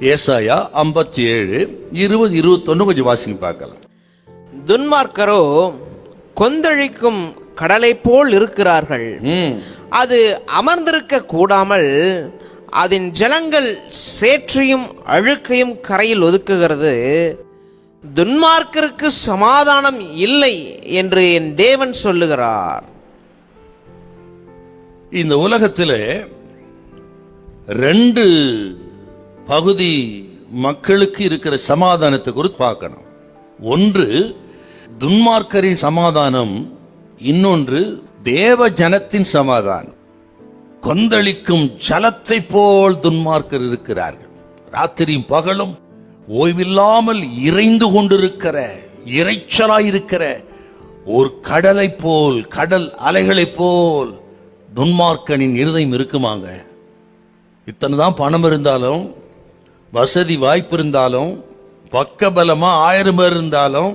ஏசாயா ஐம்பத்தி ஏழு இருபது இருபத்தொன்னு கொஞ்சம் வாசிங்க பார்க்கலாம். துன்மார்க்கரோ கொந்தளிக்கும் கடலை போல் இருக்கிறார்கள். அது அமர்ந்திருக்க கூடாமல் அதன் ஜலங்கள் சேற்றையும் அழுக்கையும் கரையில் ஒதுக்குகிறது. துன்மார்க்கருக்கு சமாதானம் இல்லை என்று என் தேவன் சொல்லுகிறார். இந்த உலகத்திலே ரெண்டு பகுதி மக்களுக்கு இருக்கிற சமாதானத்தை குறித்து பார்க்கணும். ஒன்று துன்மார்க்கரின் சமாதானம் இன்னொன்று தேவ ஜனத்தின் சமாதானம். கொந்தளிக்கும் ஜலத்தை போல் துன்மார்க்கர் இருக்கிறார்கள். ராத்திரியும் பகலும் ஓய்வில்லாமல் இறைந்து கொண்டிருக்கிற இறைச்சலாயிருக்கிற ஒரு கடலை போல் கடல் அலைகளைப் போல் துன்மார்க்கனின் இருதயம் இருக்குமாங்க? இத்தனை தான் பணம் இருந்தாலும் வசதி வாய்ப்பு இருந்தாலும் பக்கபலமா ஆயிரம் பேர் இருந்தாலும்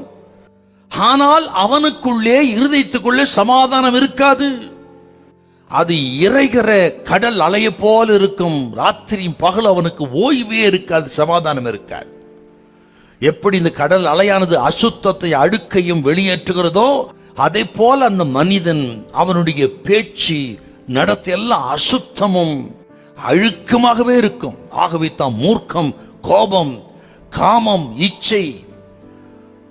ஆனால் அவனுக்குள்ளே இருதயத்துக்குள்ளே சமாதானம் இருக்காது. அது இறைகிற கடல் அலைய போல இருக்கும். ராத்திரியும் பகல் அவனுக்கு ஓய்வே இருக்காது சமாதானம் இருக்காது. எப்படி இந்த கடல் அலையானது அசுத்தத்தை அடுக்கையும் வெளியேற்றுகிறதோ அதே போல் அந்த மனிதன் அவனுடைய பேச்சு நடத்த எல்லாம் அசுத்தமும். அழுக்கமாகவே இருக்கும். ஆகவே தான் மூர்க்கம் கோபம் காமம் இச்சை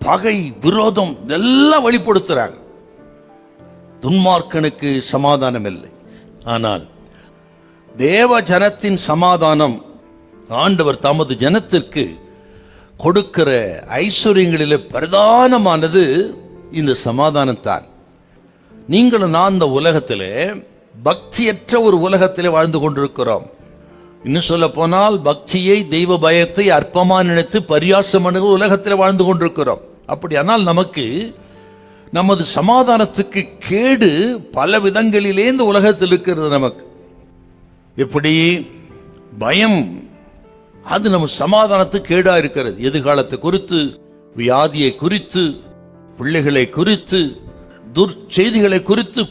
பகை விரோதம் இதெல்லாம் வெளிப்படுத்துறாங்க துன்மார்க்கனுக்கு சமாதானம் இல்லை ஆனால் தேவ ஜனத்தின் சமாதானம் ஆண்டவர் தமது ஜனத்திற்கு கொடுக்கிற ஐஸ்வர்யங்களில் பிரதானமானது இந்த சமாதானம் தான் நீங்களும் நான் இந்த உலகத்திலே பக்தியற்ற ஒரு உலகத்தில் வாழ்ந்து கொண்டிருக்கிறோம். இன்னும் சொல்ல போனால் பக்தியை தெய்வ பயத்தை அற்பமா நினைத்து பரியாசம் அணுக உலகத்தில் வாழ்ந்து கொண்டிருக்கிறோம். அப்படியானால் நமக்கு நமது சமாதானத்துக்கு கேடு பல விதங்களிலே இந்த உலகத்தில் இருக்கிறது நமக்கு. எப்படி? பயம். அது நம்ம சமாதானத்துக்கு கேடா இருக்கிறது. எதிர்காலத்தை குறித்து வியாதியை குறித்து பிள்ளைகளை குறித்து துர்ச்செய்திகளை குறித்து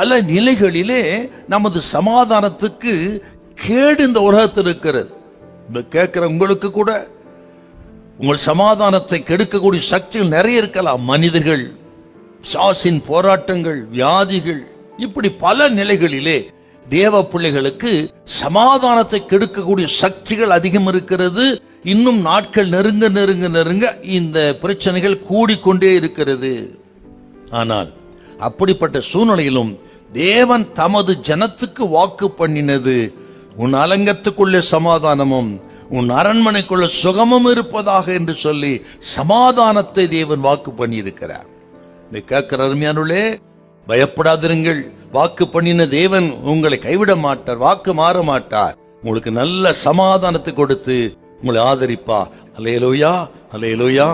பல நிலைகளிலே நமது சமாதானத்துக்கு கேடு இந்த உலகத்தில் இருக்கிறது. இந்த கேட்கிற உங்களுக்கு கூட உங்கள் சமாதானத்தை கெடுக்கக்கூடிய சக்திகள் நிறைய இருக்கலாம். மனிதர்கள் சாசின் போராட்டங்கள் வியாதிகள் இப்படி பல நிலைகளிலே தேவ பிள்ளைகளுக்கு சமாதானத்தை கெடுக்கக்கூடிய சக்திகள் அதிகம் இருக்கிறது. இன்னும் நாட்கள் நெருங்க நெருங்க நெருங்க இந்த பிரச்சனைகள் கூடிக்கொண்டே இருக்கிறது. ஆனால் அப்படிப்பட்ட சூழ்நிலையிலும் தேவன் தமது ஜனத்துக்கு வாக்கு பண்ணினது உன் அலங்கத்துக்குள்ளே சமாதானமும் உன் அரண்மனைக்குள்ள சுகமும் இருப்பதாக என்று சொல்லி சமாதானத்தை தேவன் வாக்கு பண்ணியிருக்கிறார். இதை கேட்கிற அருமையானுள்ளே பயப்படாதிருங்கள். வாக்கு பண்ணின தேவன் உங்களை கைவிட மாட்டார் வாக்கு மாற மாட்டார். உங்களுக்கு நல்ல சமாதானத்தை கொடுத்து உங்களை ஆதரிப்பா அலையலோயா அலையலோயா